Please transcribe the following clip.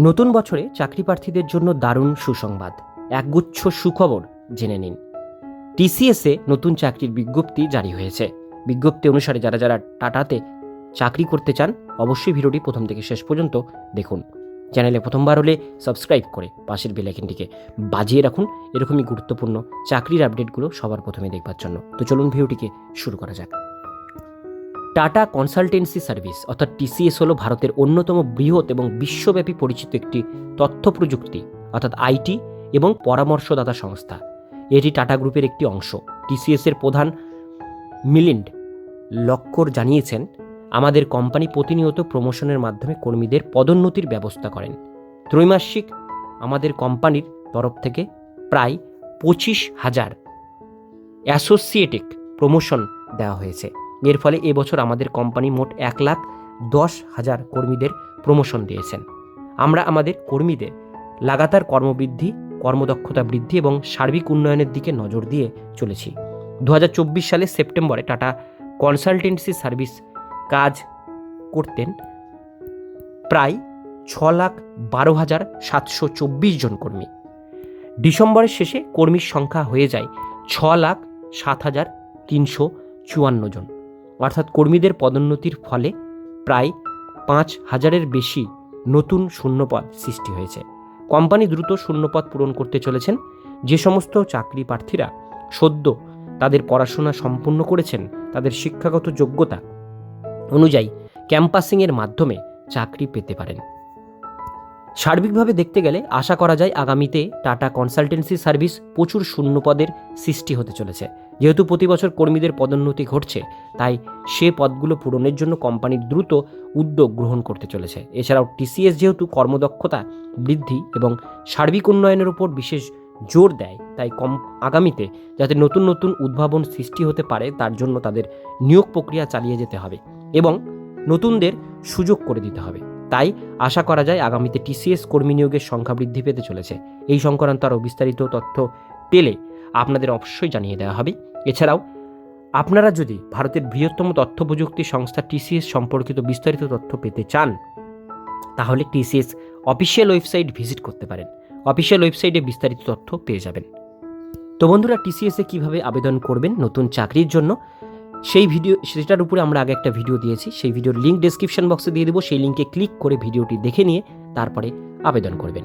নতুন বছরে চাকরি প্রার্থীদের জন্য দারুণ সুসংবাদ। একগুচ্ছ সুখবর জেনে নিন। টিসিএসে নতুন চাকরির বিজ্ঞপ্তি জারি হয়েছে। বিজ্ঞপ্তি অনুসারে যারা যারা টাটাতে চাকরি করতে চান, অবশ্যই ভিডিওটি প্রথম থেকে শেষ পর্যন্ত দেখুন। চ্যানেলে প্রথমবার হলে সাবস্ক্রাইব করে পাশের বেলাইকিনটিকে বাজিয়ে রাখুন। এরকমই গুরুত্বপূর্ণ চাকরির আপডেটগুলো সবার প্রথমে দেখবার জন্য। তো চলুন ভিডিওটিকে শুরু করা যাক। টাটা কনসালটেন্সি সার্ভিস, অর্থাৎ টিসিএস হলো ভারতের অন্যতম বৃহৎ এবং বিশ্বব্যাপী পরিচিত একটি তথ্য প্রযুক্তি, অর্থাৎ আইটি এবং পরামর্শদাতা সংস্থা। এটি টাটা গ্রুপের একটি অংশ। টিসিএস এর প্রধান মিলিন্ড লক্কর জানিয়েছেন, আমাদের কোম্পানি প্রতিনিয়ত প্রমোশনের মাধ্যমে কর্মীদের পদোন্নতির ব্যবস্থা করেন। ত্রৈমাসিক আমাদের কোম্পানির তরফ থেকে প্রায় পঁচিশ হাজার অ্যাসোসিয়েটিক প্রমোশন দেওয়া হয়েছে। এর ফলে এবছর আমাদের কোম্পানি মোট এক লাখ দশ হাজার কর্মীদের প্রমোশন দিয়েছেন। আমরা আমাদের কর্মীদের লাগাতার কর্মবৃদ্ধি, কর্মদক্ষতা বৃদ্ধি এবং সার্বিক উন্নয়নের দিকে নজর দিয়ে চলেছি। দু সালে সেপ্টেম্বরে টাটা কনসালটেন্সি সার্ভিস কাজ করতেন প্রায় ছ লাখ বারো হাজার সাতশো চব্বিশ জন কর্মী। ডিসেম্বরের শেষে কর্মীর সংখ্যা হয়ে যায় ছ লাখ সাত হাজার তিনশো চুয়ান্ন জন। অর্থাৎ কর্মীদের পদোন্নতির ফলে প্রায় পাঁচ হাজারের বেশি নতুন শূন্যপদ সৃষ্টি হয়েছে। কোম্পানি দ্রুত শূন্যপদ পূরণ করতে চলেছেন। যে সমস্ত চাকরি প্রার্থীরা সদ্য তাদের পড়াশোনা সম্পূর্ণ করেছেন, তাদের শিক্ষাগত যোগ্যতা অনুযায়ী ক্যাম্পাসিংয়ের মাধ্যমে চাকরি পেতে পারেন। সার্বিকভাবে দেখতে গেলে আশা করা যায় আগামীতে টাটা কনসালটেন্সি সার্ভিস প্রচুর শূন্যপদের সৃষ্টি হতে চলেছে। যেহেতু প্রতি বছর কর্মীদের পদোন্নতি ঘটছে, তাই সে পদগুলো পূরণের জন্য কোম্পানির দ্রুত উদ্যোগ গ্রহণ করতে চলেছে। এছাড়াও টিসিএস যেহেতু কর্মদক্ষতা বৃদ্ধি এবং সার্বিক উন্নয়নের উপর বিশেষ জোর দেয়, তাই কম আগামীতে যাতে নতুন নতুন উদ্ভাবন সৃষ্টি হতে পারে, তার জন্য তাদের নিয়োগ প্রক্রিয়া চালিয়ে যেতে হবে এবং নতুনদের সুযোগ করে দিতে হবে। তাই আশা করা যায় আগামীতে টিসিএস কর্মী নিয়োগের সংখ্যা বৃদ্ধি পেতে চলেছে। এই সংক্রান্ত আরও বিস্তারিত তথ্য পেলে আপনাদের অবশ্যই জানিয়ে দেওয়া হবে। এছাড়াও, আপনারা যদি ভারতের বৃহত্তম তথ্য প্রযুক্তি সংস্থা টিসিএস সম্পর্কিত বিস্তারিত তথ্য পেতে চান, তাহলে টিসিএস অফিসিয়াল ওয়েবসাইট ভিজিট করতে পারেন। অফিসিয়াল ওয়েবসাইটে বিস্তারিত তথ্য পেয়ে যাবেন। তো বন্ধুরা টিসিএসে কীভাবে আবেদন করবেন নতুন চাকরির জন্য, সেই ভিডিও, সেটার উপরে আমরা আগে একটা ভিডিও দিয়েছি। সেই ভিডিওর লিঙ্ক ডেসক্রিপশন বক্সে দিয়ে দেবো। সেই লিঙ্কে ক্লিক করে ভিডিওটি দেখে নিয়ে তারপরে আবেদন করবেন।